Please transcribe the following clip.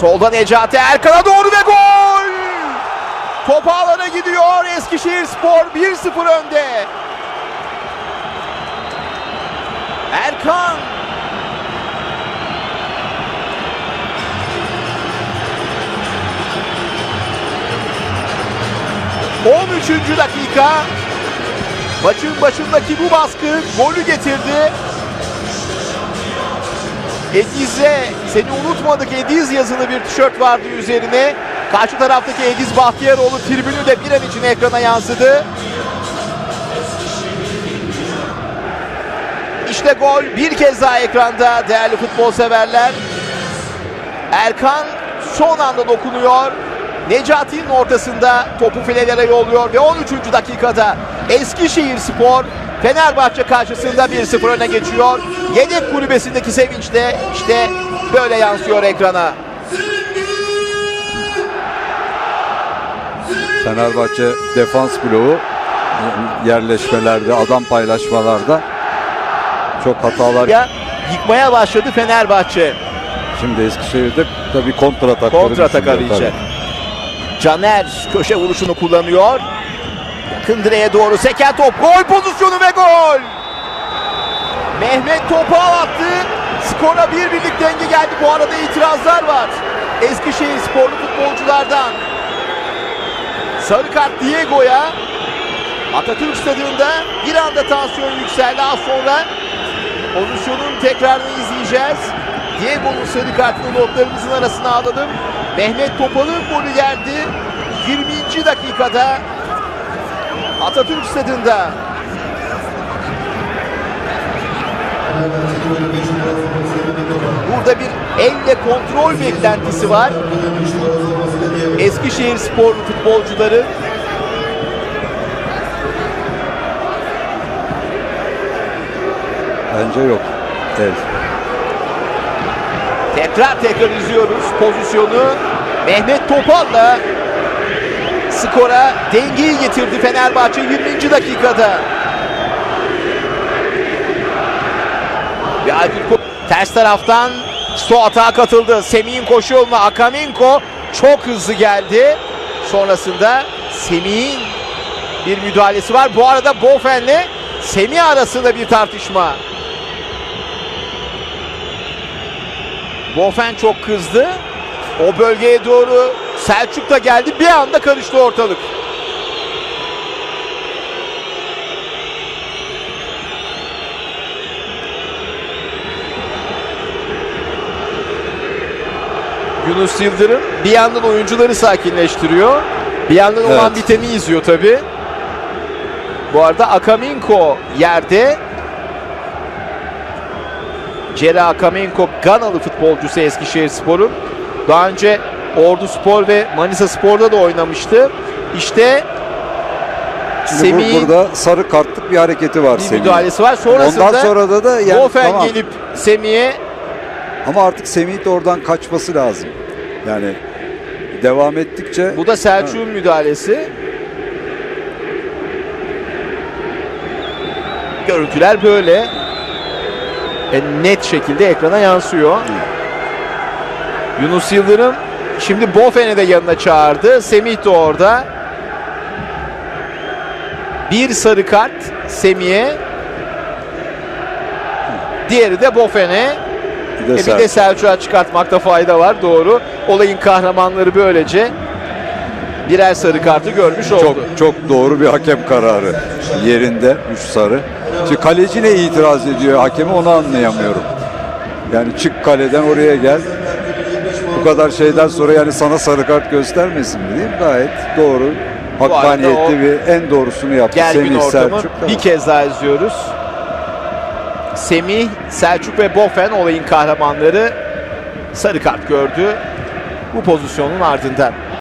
Solda Necati Erkan'a doğru ve gol! Top ağlara gidiyor. Eskişehir Spor 1-0 önde. Erkan. On üçüncü dakika. Maçın başındaki bu baskı golü getirdi. Ediz'e seni unutmadık Ediz yazılı bir tişört vardı üzerine. Karşı taraftaki Ediz Bahtiyaroğlu tribünü de bir an için ekrana yansıdı. İşte gol bir kez daha ekranda değerli futbol severler. Erkan son anda dokunuyor. Necati'nin ortasında topu filelere yolluyor ve 13. dakikada Eskişehir Spor Fenerbahçe karşısında 1-0 öne geçiyor. Yedek kulübesindeki sevinç de işte böyle yansıyor ekrana. Fenerbahçe defans bloğu yerleşmelerde, adam paylaşmalarda çok hatalar. Ya yıkmaya başladı Fenerbahçe. Şimdi Eskişehir'de tabii Kontratak düşünüyor arayacak. tabii. Caner köşe vuruşunu kullanıyor. Yakın direğe doğru seken top. Gol pozisyonu ve gol. Mehmet topu attı. Skora bir birlik denge geldi. Bu arada itirazlar var. Eskişehir sporlu futbolculardan. Sarı kart Diego'ya. Atatürk Stadı'nda bir anda tansiyon yükseldi. Az sonra pozisyonun tekrarını izleyeceğiz. Diego'nun sarı kartını notlarımızın arasına alalım. Mehmet Topal'ın golü geldi. 20. dakikada Atatürk Stadı'nda. Burada bir elle kontrol beklentisi var. Eskişehir sporlu futbolcuları Bence yok. Evet. Tekrar tekrar izliyoruz pozisyonu. Mehmet Topal'la skora dengeyi getirdi Fenerbahçe 20. dakikada. Ko- ters taraftan sto atağa katıldı. Semih'in koşu yoluna Akaminko çok hızlı geldi. Sonrasında Semih'in bir müdahalesi var. Bu arada Bofen'le Semih arasında bir tartışma. Bofen çok kızdı. O bölgeye doğru Selçuk da geldi. Bir anda karıştı ortalık. Yunus Yıldırım bir yandan oyuncuları sakinleştiriyor. Bir yandan olan Evet. biteni izliyor tabi. Bu arada Akaminko yerde. Cera Akamenko Ganalı futbolcusu Eskişehir Spor'un. Daha önce Ordu Spor ve Manisa Spor'da da oynamıştı. İşte Semih'in burada sarı kartlık bir hareketi var bir müdahalesi var. Sonrasında Ondan sonra da da yani Bofen tamam. gelip Semih'e ama artık Semih de oradan kaçması lazım. Yani devam ettikçe bu da Selçuk'un müdahalesi. Görüntüler böyle. E, net şekilde ekrana yansıyor. Yunus Yıldırım şimdi Bofen'i de yanına çağırdı. Semih de orada. Bir sarı kart Semih'e. Diğeri de Bofen'e. Bir de E bir de Selçuk'a çıkartmakta fayda var doğru. Olayın kahramanları böylece birer sarı kartı görmüş oldu. Çok çok doğru bir hakem kararı. Yerinde 3 sarı. Şimdi kaleci ne itiraz ediyor hakemi onu anlayamıyorum. Yani çık kaleden oraya gel. Bu kadar şeyden sonra yani sana sarı kart göstermesin mi değil mi? Gayet doğru. Hakkaniyetli bir en doğrusunu yaptı. Gergin Semih ortamı Selçuk. bir kez daha izliyoruz. Semih, Selçuk ve Bofen olayın kahramanları sarı kart gördü bu pozisyonun ardından.